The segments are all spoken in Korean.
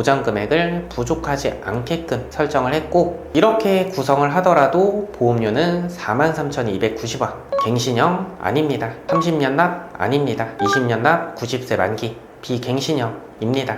보장 금액을 부족하지 않게끔 설정을 했고 이렇게 구성을 하더라도 보험료는 43,290원. 갱신형 아닙니다. 30년 납 아닙니다. 20년 납 90세 만기 비갱신형입니다.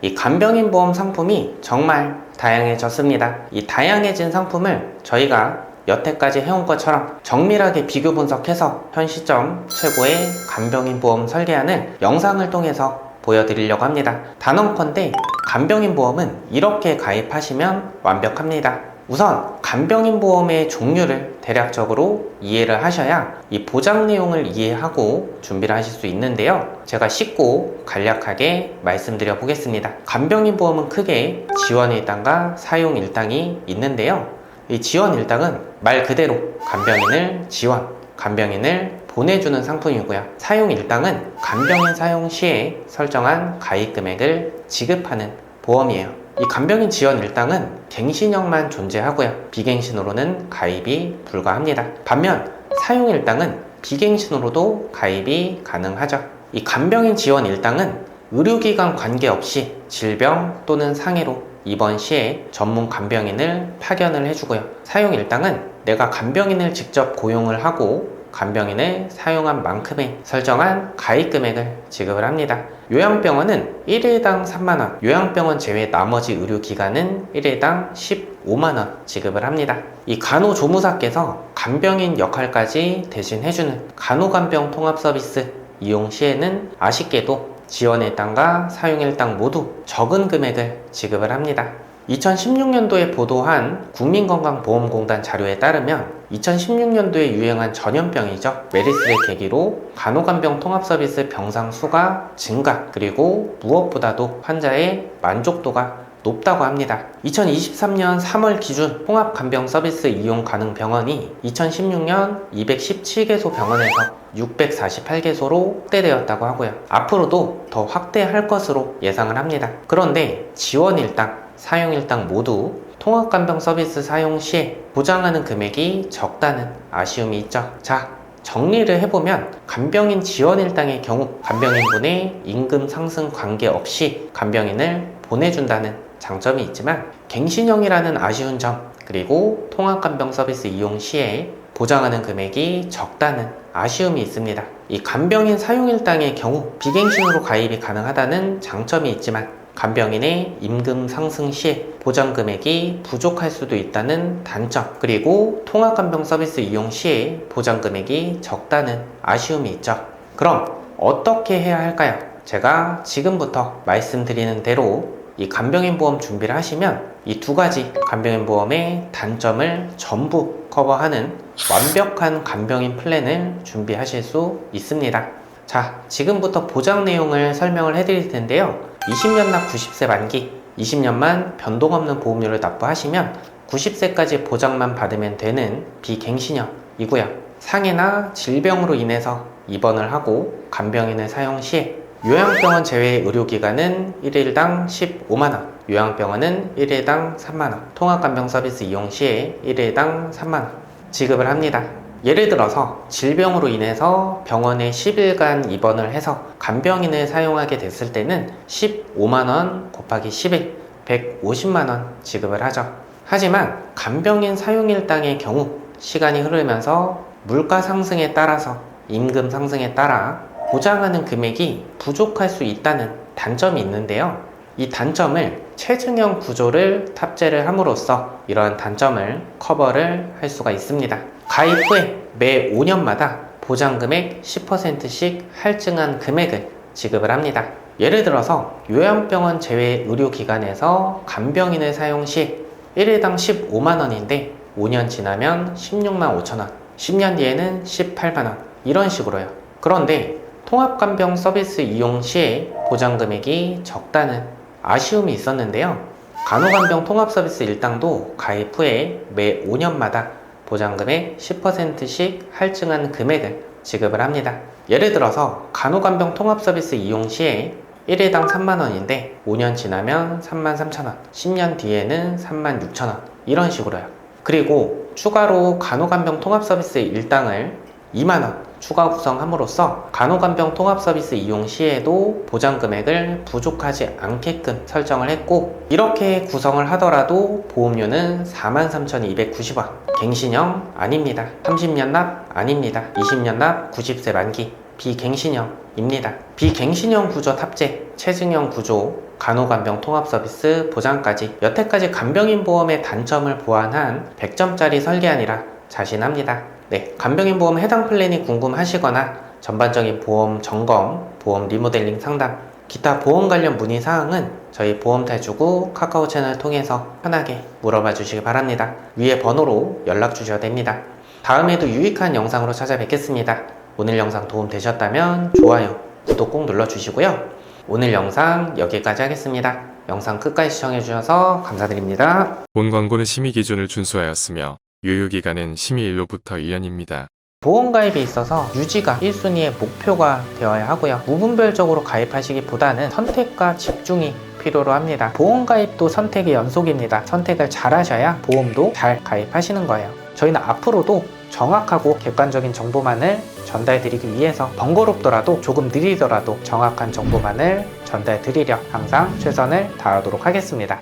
이 간병인 보험 상품이 정말 다양해졌습니다. 이 다양해진 상품을 저희가 여태까지 해온 것처럼 정밀하게 비교 분석해서 현 시점 최고의 간병인 보험 설계안을 영상을 통해서 보여드리려고 합니다. 단언컨대 간병인 보험은 이렇게 가입하시면 완벽합니다. 우선 간병인 보험의 종류를 대략적으로 이해를 하셔야 이 보장 내용을 이해하고 준비를 하실 수 있는데요. 제가 쉽고 간략하게 말씀드려 보겠습니다. 간병인 보험은 크게 지원 일당과 사용 일당이 있는데요. 이 지원 일당은 말 그대로 간병인을 지원, 간병인을 보내주는 상품이고요. 사용 일당은 간병인 사용 시에 설정한 가입 금액을 지급하는 보험이에요. 이 간병인 지원 일당은 갱신형만 존재하고요. 비갱신으로는 가입이 불가합니다. 반면 사용 일당은 비갱신으로도 가입이 가능하죠. 이 간병인 지원 일당은 의료기관 관계없이 질병 또는 상해로 입원 시에 전문 간병인을 파견을 해주고요. 사용 일당은 내가 간병인을 직접 고용을 하고 간병인을 사용한 만큼의 설정한 가입 금액을 지급을 합니다. 요양병원은 1일당 3만원, 요양병원 제외 나머지 의료기관은 1일당 15만원 지급을 합니다. 이 간호조무사께서 간병인 역할까지 대신해주는 간호간병 통합 서비스 이용 시에는 아쉽게도 지원일당과 사용일당 모두 적은 금액을 지급을 합니다. 2016년도에 보도한 국민건강보험공단 자료에 따르면 2016년도에 유행한 전염병이죠. 메르스를 계기로 간호간병 통합서비스 병상 수가 증가, 그리고 무엇보다도 환자의 만족도가 높다고 합니다. 2023년 3월 기준 통합간병 서비스 이용 가능 병원이 2016년 217개소 병원에서 648개소로 확대되었다고 하고요. 앞으로도 더 확대할 것으로 예상을 합니다. 그런데 지원일당, 사용일당 모두 통합간병 서비스 사용 시에 보장하는 금액이 적다는 아쉬움이 있죠. 자, 정리를 해보면 간병인 지원일당의 경우 간병인분의 임금 상승 관계없이 간병인을 보내준다는 장점이 있지만 갱신형이라는 아쉬운 점 그리고 통합간병 서비스 이용 시에 보장하는 금액이 적다는 아쉬움이 있습니다. 이 간병인 사용일당의 경우 비갱신으로 가입이 가능하다는 장점이 있지만 간병인의 임금 상승 시에 보장 금액이 부족할 수도 있다는 단점 그리고 통합간병 서비스 이용 시에 보장 금액이 적다는 아쉬움이 있죠. 그럼 어떻게 해야 할까요? 제가 지금부터 말씀드리는 대로 이 간병인 보험 준비를 하시면 이 두 가지 간병인 보험의 단점을 전부 커버하는 완벽한 간병인 플랜을 준비하실 수 있습니다. 자, 지금부터 보장 내용을 설명을 해드릴 텐데요. 20년 납 90세 만기, 20년만 변동 없는 보험료를 납부하시면 90세까지 보장만 받으면 되는 비갱신형이고요. 상해나 질병으로 인해서 입원을 하고 간병인을 사용 시에 요양병원 제외 의료기관은 1일당 15만원, 요양병원은 1일당 3만원, 통합간병 서비스 이용 시에 1일당 3만원 지급을 합니다. 예를 들어서 질병으로 인해서 병원에 10일간 입원을 해서 간병인을 사용하게 됐을 때는 15만원 곱하기 10일, 150만원 지급을 하죠. 하지만 간병인 사용일당의 경우 시간이 흐르면서 물가 상승에 따라서 임금 상승에 따라 보장하는 금액이 부족할 수 있다는 단점이 있는데요. 이 단점을 체증형 구조를 탑재를 함으로써 이러한 단점을 커버를 할 수가 있습니다. 가입 후에 매 5년마다 보장금액 10%씩 할증한 금액을 지급을 합니다. 예를 들어서 요양병원 제외 의료기관에서 간병인을 사용 시 1일당 15만원인데 5년 지나면 16만 5천원, 10년 뒤에는 18만원 이런 식으로요. 그런데 통합간병 서비스 이용 시에 보장금액이 적다는 아쉬움이 있었는데요. 간호간병 통합 서비스 일당도 가입 후에 매 5년마다 보장금액 10%씩 할증한 금액을 지급을 합니다. 예를 들어서 간호간병 통합 서비스 이용 시에 1일당 3만원인데 5년 지나면 3만 3천원, 10년 뒤에는 3만 6천원 이런 식으로요. 그리고 추가로 간호간병 통합 서비스 일당을 2만원 추가 구성함으로써 간호간병 통합 서비스 이용 시에도 보장 금액을 부족하지 않게끔 설정을 했고 이렇게 구성을 하더라도 보험료는 43,290원. 갱신형 아닙니다. 30년 납 아닙니다. 20년 납 90세 만기 비갱신형입니다. 비갱신형 구조 탑재 체증형 구조 간호간병 통합 서비스 보장까지 여태까지 간병인 보험의 단점을 보완한 100점짜리 설계안이라 자신합니다. 네, 간병인 보험 해당 플랜이 궁금하시거나 전반적인 보험 점검, 보험 리모델링 상담, 기타 보험 관련 문의 사항은 저희 보험탈주구 카카오 채널 통해서 편하게 물어봐 주시기 바랍니다. 위에 번호로 연락 주셔도 됩니다. 다음에도 유익한 영상으로 찾아뵙겠습니다. 오늘 영상 도움 되셨다면 좋아요, 구독 꼭 눌러주시고요. 오늘 영상 여기까지 하겠습니다. 영상 끝까지 시청해주셔서 감사드립니다. 본 광고는 심의 기준을 준수하였으며 유효기간은 심의일로부터 1년입니다. 보험 가입에 있어서 유지가 1순위의 목표가 되어야 하고요. 무분별적으로 가입하시기보다는 선택과 집중이 필요로 합니다. 보험 가입도 선택의 연속입니다. 선택을 잘 하셔야 보험도 잘 가입하시는 거예요. 저희는 앞으로도 정확하고 객관적인 정보만을 전달해 드리기 위해서 번거롭더라도 조금 느리더라도 정확한 정보만을 전달해 드리려 항상 최선을 다하도록 하겠습니다.